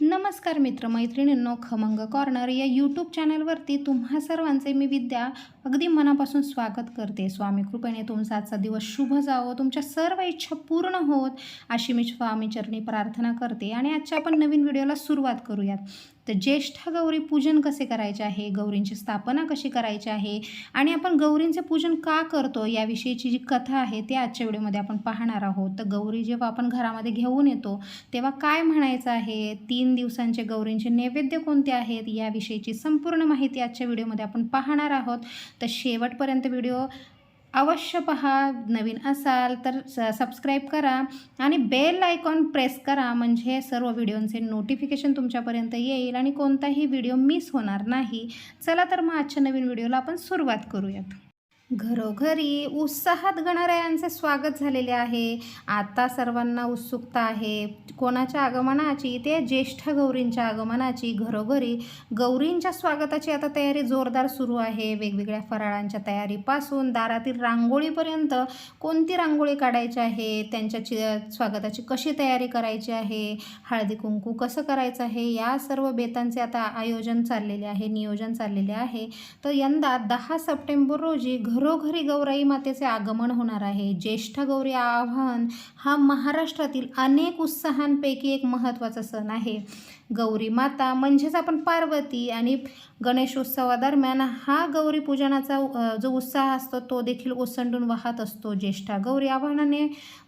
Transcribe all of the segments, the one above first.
नमस्कार मित्रमैत्रिणींनो खमंग कॉर्नर या यूट्यूब चॅनलवरती तुम्हा सर्वांचे मी विद्या अगदी मनापासून स्वागत करते. स्वामी कृपेने तुमचा आजचा दिवस शुभ जावो. तुमच्या सर्व इच्छा पूर्ण होत अशी मी स्वामीचरणी प्रार्थना करते आणि आजच्या आपण नवीन व्हिडिओला सुरुवात करूयात. तर ज्येष्ठ गौरी पूजन कसे करायचे आहे? गौरींची स्थापना कशी करायची आहे? आणि आपण गौरींचे पूजन का करतो? याविषयीची जी कथा आहे ते आजच्या व्हिडिओमध्ये आपण पाहणार आहोत. तर गौरी जेव्हा आपण घरामध्ये घेऊन येतो तेव्हा काय म्हणायचं आहे? तीन दिवसांचे गौरींचे नैवेद्य कोणते आहेत? याविषयीची संपूर्ण माहिती आजच्या व्हिडिओमध्ये आपण पाहणार आहोत. तर शेवटपर्यंत व्हिडिओ अवश्य पहा नवीन असाल तर स सबस्क्राईब करा आणि बेल आयकॉन प्रेस करा म्हणजे सर्व व्हिडिओंचे नोटिफिकेशन तुमच्यापर्यंत येईल आणि कोणताही व्हिडिओ मिस होणार नाही. चला तर मग आजच्या नवीन व्हिडिओला आपण सुरुवात करूयात. घरोघरी उत्साहात गणरायांचे स्वागत झालेले आहे. आता सर्वांना उत्सुकता आहे. कोणाच्या आगमनाची? ते ज्येष्ठ गौरींच्या आगमनाची. घरोघरी गौरींच्या स्वागताची आता तयारी जोरदार सुरू आहे. वेगवेगळ्या फराळांच्या तयारीपासून दारातील रांगोळीपर्यंत कोणती रांगोळी काढायची आहे? त्यांच्या चि स्वागताची कशी तयारी करायची आहे? हळदी कुंकू कसं करायचं आहे? या सर्व बेतांचे आता आयोजन चाललेले आहे नियोजन चाललेले आहे. तर यंदा दहा सप्टेंबर रोजी घरोघरी गौराई मातेचे आगमन होणार आहे. ज्येष्ठ गौरी आवाहन हा महाराष्ट्रातील अनेक उत्साहांपैकी एक महत्त्वाचा सण आहे. गौरी माता म्हणजेच आपण पार्वती आणि गणेशोत्सवादरम्यान हा गौरी पूजनाचा जो उत्साह असतो तो देखील ओसंडून वाहत असतो. ज्येष्ठा गौरी आव्हानाने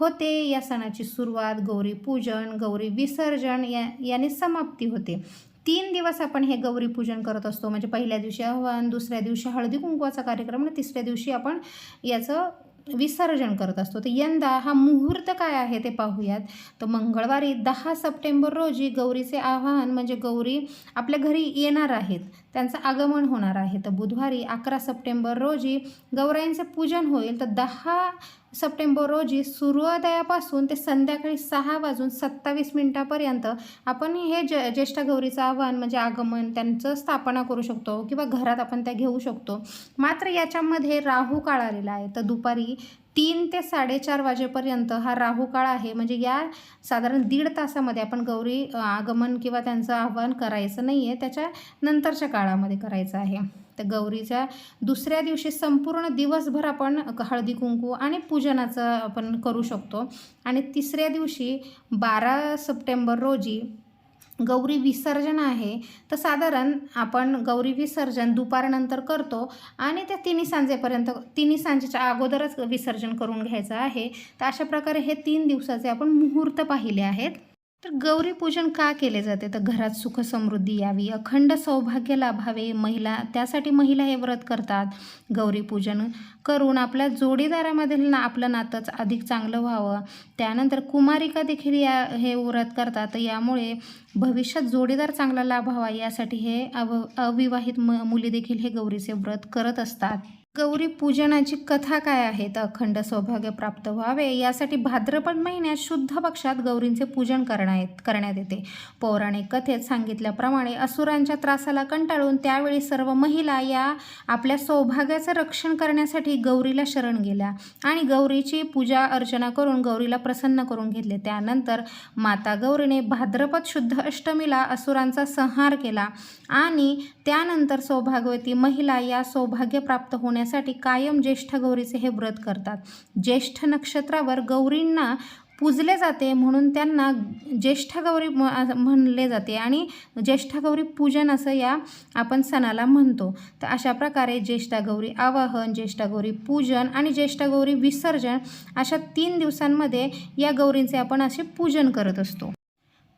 होते. या सणाची सुरुवात गौरी पूजन गौरी विसर्जन या याने समाप्ती होते. तीन दिवस आपण हे गौरी पूजन करत असतो. म्हणजे पहिल्या दिवशी आव्हान दुसऱ्या दिवशी हळदी कुंकवाचा कार्यक्रम आणि तिसऱ्या दिवशी आपण याचं विसर्जन करत असतो. तर यंदा हा मुहूर्त काय आहे ते पाहूयात. तर मंगळवारी दहा सप्टेंबर रोजी गौरीचे आवाहन म्हणजे गौरी आपल्या घरी येणार आहेत. त्यांचं आगमन होणार आहे. तर बुधवारी अकरा सप्टेंबर रोजी गौराईंचे पूजन होईल. तर दहा सप्टेंबर रोजी सूर्योदयापासून ते संध्याकाळी सहा वाजून सत्तावीस मिनिटापर्यंत आपण हे ज ज्येष्ठ गौरीचं आव्हान म्हणजे आगमन त्यांचं स्थापना करू शकतो किंवा घरात आपण त्या घेऊ शकतो. मात्र याच्यामध्ये राहू काळ आलेला आहे. तर दुपारी तीन ते साडेचार वाजेपर्यंत हा राहू काळ आहे. म्हणजे या साधारण दीड तासामध्ये आपण गौरी आगमन किंवा त्यांचं आव्हान करायचं नाही आहे त्याच्या नंतरच्या काळामध्ये करायचं आहे. तर गौरीच्या दुसऱ्या दिवशी संपूर्ण दिवसभर आपण हळदी कुंकू आणि पूजनाचं आपण करू शकतो. आणि तिसऱ्या दिवशी बारा सप्टेंबर रोजी गौरी विसर्जन आहे तर साधारण आपण गौरी विसर्जन दुपारनंतर करतो आणि त्या तिन्ही सांजेपर्यंत तिन्ही सांजेच्या अगोदरच विसर्जन करून घ्यायचं आहे. तर अशा प्रकारे हे तीन दिवसाचे आपण मुहूर्त पाहिले आहेत. तर गौरी पूजन का केले जाते? तर घरात सुख समृद्धी यावी अखंड सौभाग्य लाभावे महिला त्यासाठी महिला हे व्रत करतात. गौरी पूजन करून आपल्या जोडीदारामधील ना आपलं नातंच अधिक चांगलं व्हावं. त्यानंतर कुमारिका देखील या हे व्रत करतात. यामुळे भविष्यात जोडीदार चांगला लाभ व्हावा यासाठी हे अव अविवाहित म मुली देखील हे गौरीचे व्रत करत असतात. गौरी पूजनाची कथा काय आहे तर अखंड सौभाग्य प्राप्त व्हावे? यासाठी भाद्रपद महिन्यात शुद्ध पक्षात गौरींचे पूजन करण्यात करण्यात येते. पौराणिक कथेत सांगितल्याप्रमाणे असुरांच्या त्रासाला कंटाळून त्यावेळी सर्व महिला या आपल्या सौभाग्याचं रक्षण करण्यासाठी गौरीला शरण गेल्या आणि गौरीची पूजा अर्चना करून गौरीला प्रसन्न करून घेतले. त्यानंतर माता गौरीने भाद्रपद शुद्ध अष्टमीला असुरांचा संहार केला आणि त्यानंतर सौभाग्यवती महिला या सौभाग्य प्राप्त करण्यासाठी कायम ज्येष्ठ गौरीचे हे व्रत करतात. ज्येष्ठ नक्षत्रावर गौरींना पूजले जाते म्हणून त्यांना ज्येष्ठ गौरी म- म्हणले जाते आणि ज्येष्ठ गौरी पूजन असं या आपण सणाला म्हणतो. तर अशा प्रकारे ज्येष्ठ गौरी आवाहन ज्येष्ठ गौरी पूजन आणि ज्येष्ठ गौरी विसर्जन अशा तीन दिवसांमध्ये या गौरींचे आपण असे पूजन करत असतो.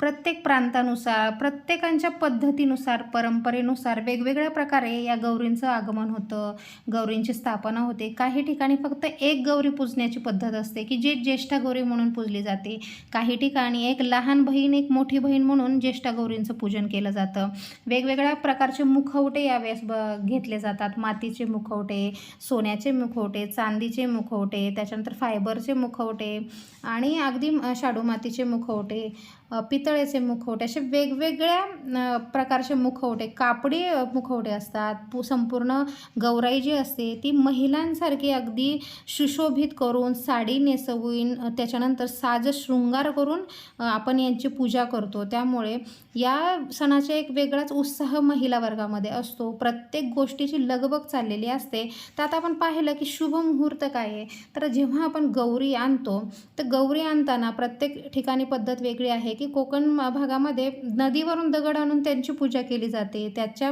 प्रत्येक प्रांतानुसार प्रत्येकांच्या पद्धतीनुसार परंपरेनुसार वेगवेगळ्या प्रकारे या गौरींचं आगमन होतं गौरींची स्थापना होते. काही ठिकाणी फक्त एक गौरी पूजण्याची पद्धत असते की जे ज्येष्ठा गौरी म्हणून पूजली जाते. काही ठिकाणी एक लहान बहीण एक मोठी बहीण म्हणून ज्येष्ठा गौरींचं पूजन केलं जातं. वेगवेगळ्या प्रकारचे मुखवटे यावेळेस ब घेतले जातात. मातीचे मुखवटे सोन्याचे मुखवटे चांदीचे मुखवटे त्याच्यानंतर फायबरचे मुखवटे आणि अगदी शाडू मातीचे मुखवटे पितळ पितळेचे मुखवटे असे वेगवेगळ्या प्रकारचे मुखवटे कापडी मुखवटे असतात. पू संपूर्ण गौराई जी असते ती महिलांसारखी अगदी सुशोभित करून साडी नेसवून त्याच्यानंतर साज शृंगार करून आपण यांची पूजा करतो. त्यामुळे या सणाचा एक वेगळाच उत्साह महिला वर्गामध्ये असतो. प्रत्येक गोष्टीची लगबग चाललेली असते. तर आता आपण पाहिलं की शुभ मुहूर्त काय आहे? तर जेव्हा आपण गौरी आणतो तर गौरी आणताना प्रत्येक ठिकाणी पद्धत वेगळी आहे की कोकण म- भागामध्ये नदीवरून दगड आणून त्यांची पूजा केली जाते. त्याच्या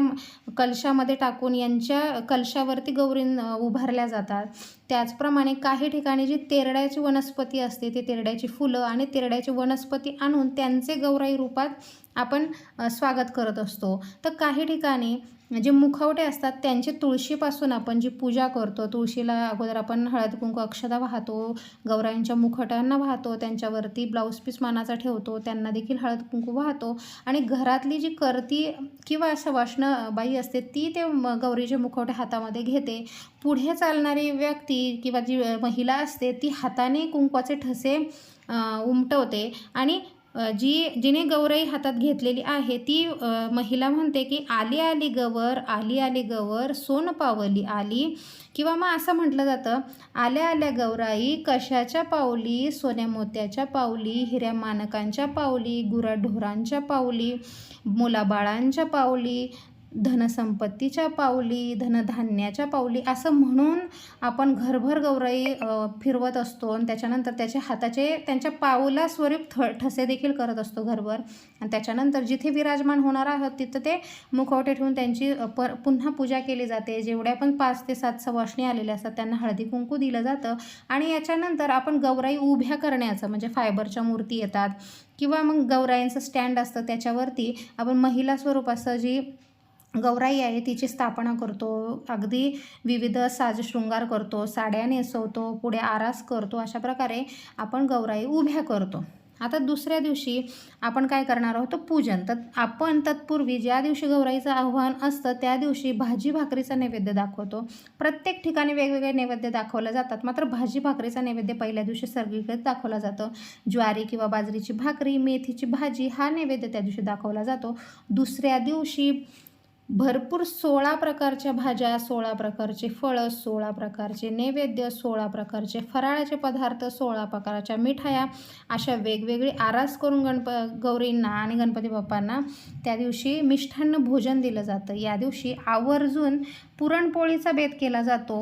कलशामध्ये टाकून यांच्या कलशावरती गौरी उभारल्या जातात. त्याचप्रमाणे काही ठिकाणी जी तेरड्याची वनस्पती असते ती तेरड्याची फुलं आणि तेरड्याची वनस्पती आणून त्यांचे गौराई रूपात आपण स्वागत करत असतो. तर काही ठिकाणी जे मुखवटे असतात त्यांचे तुळशीपासून आपण जी पूजा करतो तुळशीला अगोदर आपण हळद कुंकू अक्षदा वाहतो गौराईंच्या मुखवट्यांना वाहतो त्यांच्यावरती ब्लाऊज पीस मानाचा ठेवतो त्यांना देखील हळद कुंकू वाहतो. आणि घरातली जी करती किंवा असं बाई असते ती ते म- गौरीचे मुखवटे हातामध्ये घेते. पुढे चालणारी व्यक्ती किंवा जी महिला असते ती हाताने कुंकवाचे ठसे उमटवते. आणि जी जिने गौराई हातात घेतलेली आहे ती महिला म्हणते की आली आली गवर आली आली गवर सोन पावली आली. किंवा मग असं म्हटलं जातं आल्या आल्या गौराई कशाच्या पावली? सोन्या मोत्याच्या पावली हिऱ्या मानकांच्या पावली गुराढोरांच्या पावली मुलाबाळांच्या पावली धनसंपत्तीच्या पावली धनधान्याच्या पावली असं म्हणून आपण घरभर गौराई फिरवत असतो आणि त्याच्यानंतर त्याच्या हाताचे त्यांच्या पाऊला स्वरूप थ ठसे देखील करत असतो घरभर. आणि त्याच्यानंतर जिथे विराजमान होणार आहोत तिथं ते मुखवटे ठेवून त्यांची पर पुन्हा पूजा केली जाते. जेवढ्या पण पाच ते सात सवाष्णी आलेल्या असतात त्यांना हळदी कुंकू दिलं जातं. आणि याच्यानंतर आपण गौराई उभ्या करण्याचं म्हणजे फायबरच्या मूर्ती येतात किंवा मग गौराईंचं स्टँड असतं त्याच्यावरती आपण महिला स्वरूपाचं जी गौराई आहे तिची स्थापना करतो. अगदी विविध साज शृंगार करतो साड्या नेसवतो पुढे आरास करतो अशा प्रकारे आपण गौराई उभ्या करतो. आता दुसऱ्या दिवशी आपण काय करणार आहोत? पूजन. तर आपण तत्पूर्वी ज्या दिवशी गौराईचं आव्हान असतं त्या दिवशी भाजी भाकरीचा नैवेद्य दाखवतो. प्रत्येक ठिकाणी वेगवेगळे नैवेद्य दाखवले जातात. मात्र भाजी भाकरीचा नैवेद्य पहिल्या दिवशी सगळीकडे दाखवला जातो. ज्वारी किंवा बाजरीची भाकरी मेथीची भाजी हा नैवेद्य त्या दिवशी दाखवला जातो. दुसऱ्या दिवशी भरपूर सोळा प्रकारच्या भाज्या सोळा प्रकारचे फळं सोळा प्रकारचे नैवेद्य सोळा प्रकारचे फराळाचे पदार्थ सोळा प्रकारच्या मिठाया अशा वेगवेगळी आरास करून गणप गौरींना आणि गणपती बाप्पांना त्या दिवशी मिष्ठान्न भोजन दिलं जातं. या दिवशी आवर्जून पुरणपोळीचा बेत केला जातो.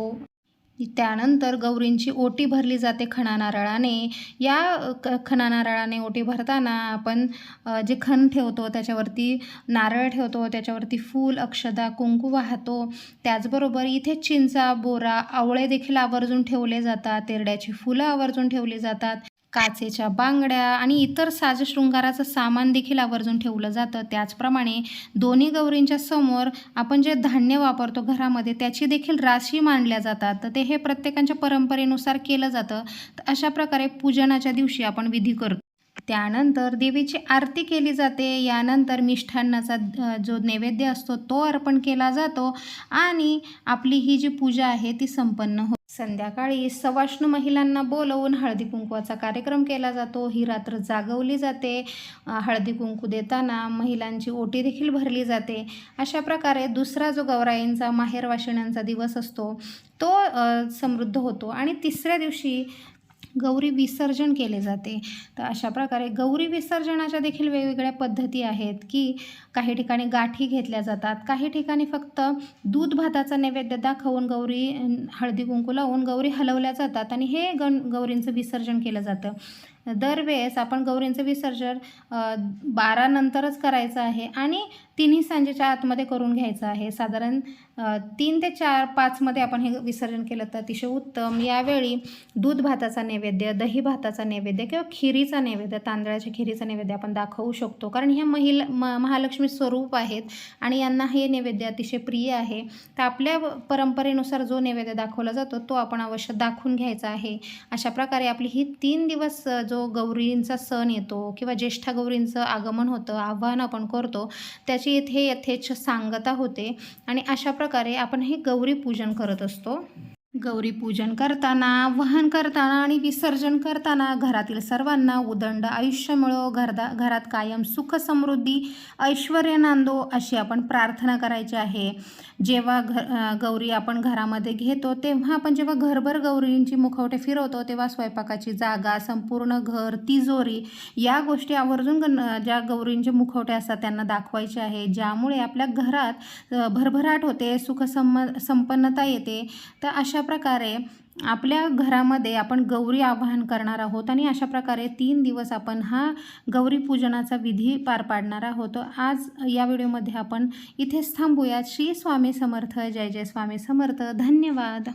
त्यानंतर गौरींची ओटी भरली जाते खणा नारळाने या क खणा नारळाने ओटी भरताना आपण जे खण ठेवतो त्याच्यावरती नारळ ठेवतो त्याच्यावरती फूल अक्षदा कुंकू वाहतो. त्याचबरोबर इथे चिंचा बोरा आवळे देखील आवर्जून ठेवले जातात. तेरड्याची फुलं आवर्जून ठेवली जातात. काचेच्या बांगड्या आणि इतर साजशृंगाराचं सामान देखील आवर्जून ठेवलं जातं. त्याचप्रमाणे दोन्ही गौरींच्या समोर आपण जे धान्य वापरतो घरामध्ये त्याची देखील राशी मांडल्या जातात. तर ते हे प्रत्येकांच्या परंपरेनुसार केलं जातं. तर अशा प्रकारे पूजनाच्या दिवशी आपण विधी करतो. त्यानंतर देवीची आरती केली जाते. यानंतर मिष्ठान्नाचा जो नैवेद्य असतो तो अर्पण केला जातो आणि आपली ही जी पूजा आहे ती संपन्न हो संध्याकाळी सवाष्ण महिलांना बोलवून हळदी कुंकवाचा कार्यक्रम केला जातो. ही रात्र जागवली जाते. हळदी कुंकू देताना महिलांची ओटी देखील भरली जाते. अशा प्रकारे दुसरा जो गौराईंचा माहेर वाशिण्यांचा दिवस असतो तो समृद्ध होतो. आणि तिसऱ्या दिवशी गौरी विसर्जन केले जाते. तर अशा प्रकारे गौरी विसर्जनाच्या देखील वेगवेगळ्या पद्धती आहेत की काही ठिकाणी गाठी घेतल्या जातात काही ठिकाणी फक्त दूध भाताचा नैवेद्य दाखवून गौरी हळदी कुंकू लावून गौरी हलवल्या जातात आणि हे गण गौरींचं विसर्जन केलं जातं. दरवेळेस आपण गौरींचं विसर्जन बारानंतरच करायचं आहे आणि तिन्ही सांजेच्या आतमध्ये करून घ्यायचं आहे. साधारण तीन ते चार पाचमध्ये आपण हे विसर्जन केलं तर अतिशय उत्तम. यावेळी दूध भाताचा नैवेद्य दही भाताचा नैवेद्य किंवा खिरीचा नैवेद्य तांदळाच्या खिरीचा नैवेद्य आपण दाखवू शकतो. कारण ह्या महिला म महालक्ष्मी स्वरूप आहेत आणि यांना हे नैवेद्य अतिशय प्रिय आहे. तर आपल्या परंपरेनुसार जो नैवेद्य दाखवला जातो तो आपण अवश्य दाखवून घ्यायचा आहे. अशा प्रकारे आपली ही तीन दिवस जो गौरींचा सण येतो किंवा ज्येष्ठा गौरींचं आगमन होतं आव्हान आपण करतो त्याची इथे यथेच्छ सांगता होते आणि अशा प्रकारे आपण हे गौरी पूजन करत असतो. गौरी पूजन करताना वहन करताना आणि विसर्जन करताना घरातील सर्वांना उदंड आयुष्य मिळो घरदा घरात कायम सुख समृद्धी ऐश्वर नांदो अशी आपण प्रार्थना करायची आहे. जेव्हा घ गौरी आपण घरामध्ये घेतो तेव्हा आपण जेव्हा घरभर गौरींची मुखवटे फिरवतो तेव्हा स्वयंपाकाची जागा संपूर्ण घर तिजोरी या गोष्टी आवर्जून गण ज्या गौरींचे मुखवटे असतात त्यांना दाखवायचे आहे. ज्यामुळे आपल्या घरात भरभराट होते सुख संपन्नता येते. तर अशा प्रकारे आपल्या घरामध्ये आपण गौरी आवाहन करणार आहोत आणि अशा प्रकारे तीन दिवस आपण हा गौरी पूजनाचा विधी पार पाडणार आहोत. आज या व्हिडिओमध्ये आपण इथेच थांबूयात. श्री स्वामी समर्थ. जय जय स्वामी समर्थ. धन्यवाद.